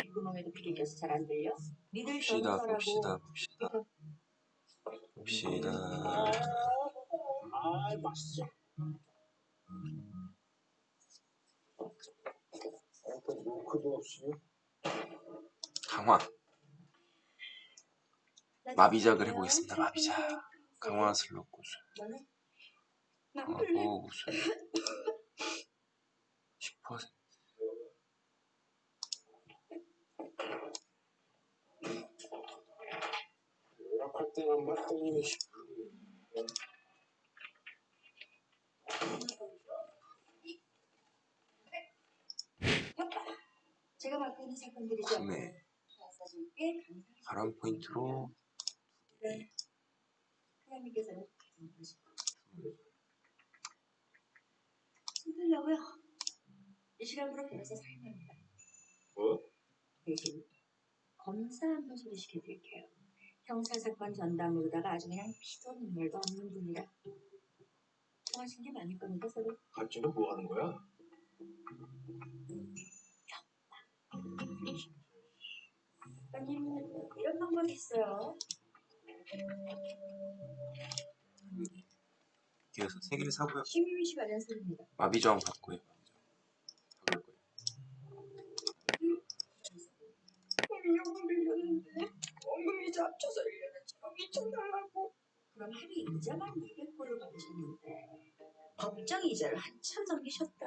귓구멍에도 피리 껴서 잘 안 들려? 니들 봅시다 봅시다 봅시다 봅시다 아, 맛있어. 약간 노크도 없이. 강화 나 마비작을. 해보겠습니다, 마비작. 강화 슬롯 구슬? 하고 구슬 10% 연락할 때만 맞더니 제가 맡고 있는 사건들이죠. 써줄게. 바람 포인트로 네. 하나님께서는 가장 보시고. 손들려고요. 이 시간부로 변호사 사임합니다. 뭐? 대신 검사 한 번 소개시켜드릴게요. 형사사건 전담으로다가 아주 그냥 피도 눈물도 없는 분이라. 통하신 게 많을 겁니다, 서로. 갑자기 뭐 하는 거야? 아님 이런 방법이 있어요. 세 개를 사고요 심의위 씨 관련 소리입니다. 마비 저항 받고요 1억은 빌렸는데 원금이 잡쳐서 1년에 1억 2천 달라고 그럼 하루 이자만 200불을 받으셨는데 법정 이자를 한참 넘기셨다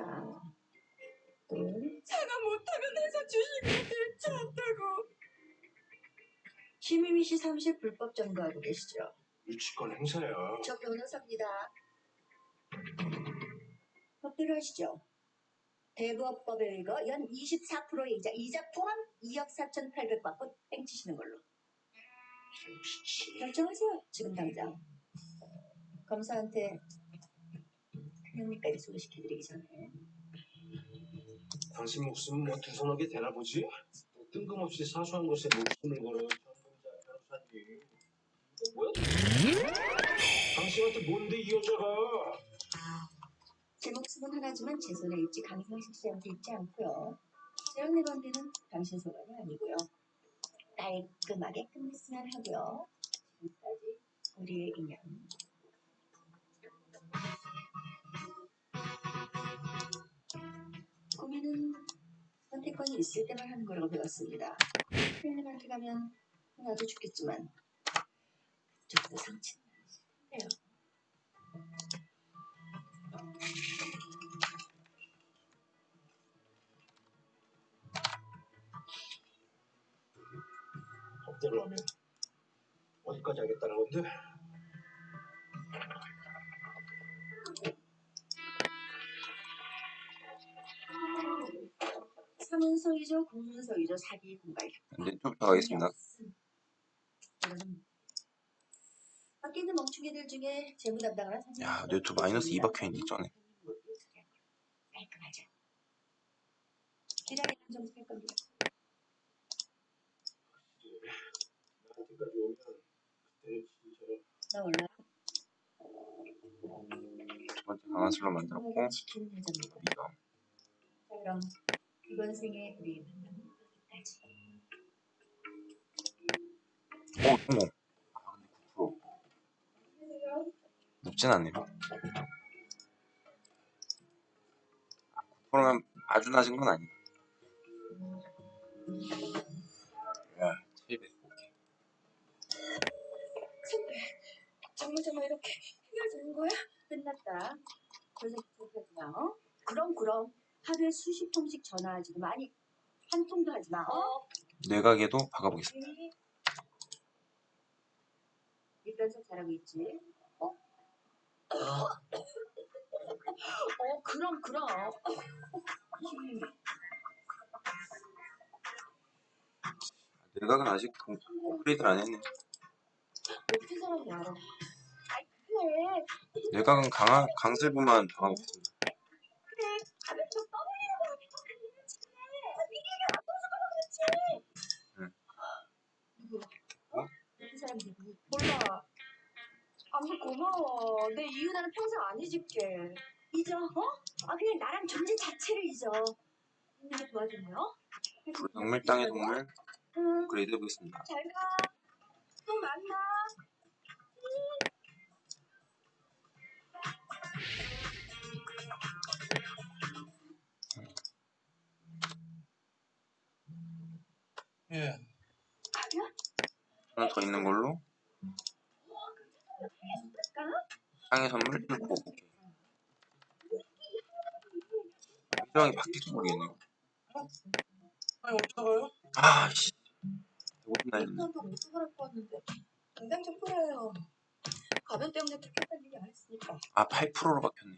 응? 사과 못하면 해서 주식을 대체한다고 김희미 씨 30불법 점거하고 계시죠? 유치권 행사야. 저 변호사입니다. 법대로 하시죠. 대부업법에 의거 연 24%의 이자, 이자 포함 2억 4,800 받고 땡치시는 걸로. 결정하세요. 지금 당장. 검사한테 큰형님까지 소개시켜드리기 전에. 당신 목숨은 뭐 두서너게 되나 보지? 뭐 뜬금없이 사소한 것에 목숨을. 전문자 변호사님. 이거 뭐야? 당신한테 뭔데 이 여자가? 제 목숨은 하나지만 제 손에 있지 강성식 씨한테 있지 않고요. 저랑 내 관계는 당신 소관이 아니고요. 깔끔하게 끝냈으면 하고요. 지금까지 우리의 인연. 고민은 선택권이 있을 때만 하는 거라고 배웠습니다. 필님한테 가면 나도 죽겠지만 그쪽도 상처는 싶네요. 법대로 하면 어디까지 하겠다는 건데? 사문서이죠, 공문서이죠, 사기 공갈. 네, 좀 들어가겠습니다 여러분, 밖에 있는 멍충이들 중에 재무 담당을 한 사람이 야, 네트 마이너스 2 박혀있네, 전에. 깔끔하죠. 기다리는 점수 할 겁니다. 나한테까지 오면 그때 진짜로 나 원래 두 번째 강화 슬롯 만들었고 여자입니다. 마비 저항 자, 그럼 이번 생에 우리 만남은 여기까지. 오 성공 아 근데 9% 높진 않네요. 9%면 아주 낮은 건 아니야 정말 정말 이렇게 헤어지는 거야? 끝났다. 그래서 마. 어? 그럼 그럼 하루에 수십 통씩 전화하지도 많이 한 통도 하지 마. 어? 뇌각에도 박아보겠습니다 입변석 잘하고 있지? 어? 어, 그럼, 그럼. 뇌각은 아직 동- 업그레이드를 안 했네 어떻게 사람이 알아? 누구? 어? 그 사람 누구? 몰라. 아무 고마워. 내 이은아는 평생 안 잊을게. 잊어, 어? 아, 그냥 나랑 존재 자체를 잊어. 힘들게 도와주네요. 땅의 동물 응, 업그레이드 해보겠습니다. 잘 가. 또 만나. 예. 하나 더 있는 걸로? 상의 선물 1고 오케이. 표정이 바뀔지 모르겠네요. 아니? 아씨. 날렸네. 일단도 못 수고하고 왔는데 당장 좀 풀어요. 가면 때문에 택했다는 얘기 안 했으니까. 아 8%로 바뀌었네.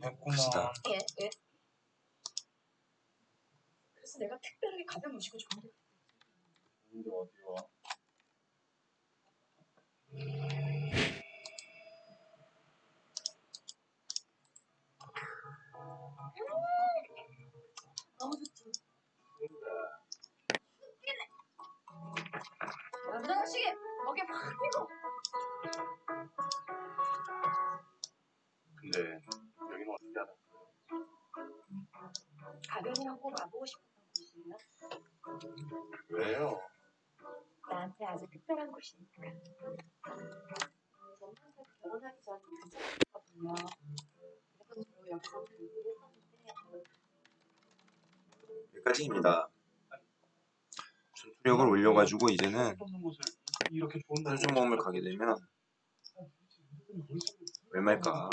됐구나. 갑시다. 예, 예. 그래서 내가 특별하게 가면 모시고 좋은데 근데 어디 와? 근데 여기는 어떻게 알아? 가변이랑 꼭 와보고 싶었던 곳이에요. 왜요? 나한테 아주 특별한 곳이니까. 항상 결혼하기 전에 괜찮았거든요. 그래서 여기서 했었는데 여기까지입니다. 전투력을 올려가지고 이제는 없는 곳을 이렇게 좋은 날 모험을 가게 되면 얼마일까?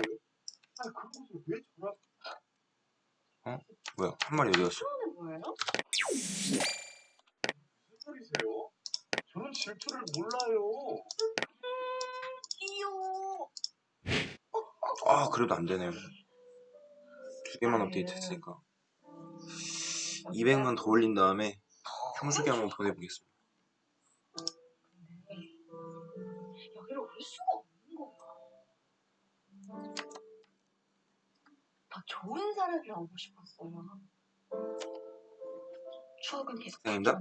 아니 그곳을 왜 저라? 뭐야 한 마리 어디 갔어? 처음에 뭐예요? 무슨 소리세요? 저는 질투를 몰라요. 귀여워. 아 그래도 안 되네요. 두 개만 업데이트 했으니까 200만 더 올린 다음에 형수기 한번 보내보겠습니다. 여기로 올 수가 없는 좋은 사람을 알고 싶었어요. 추억은 계속 거.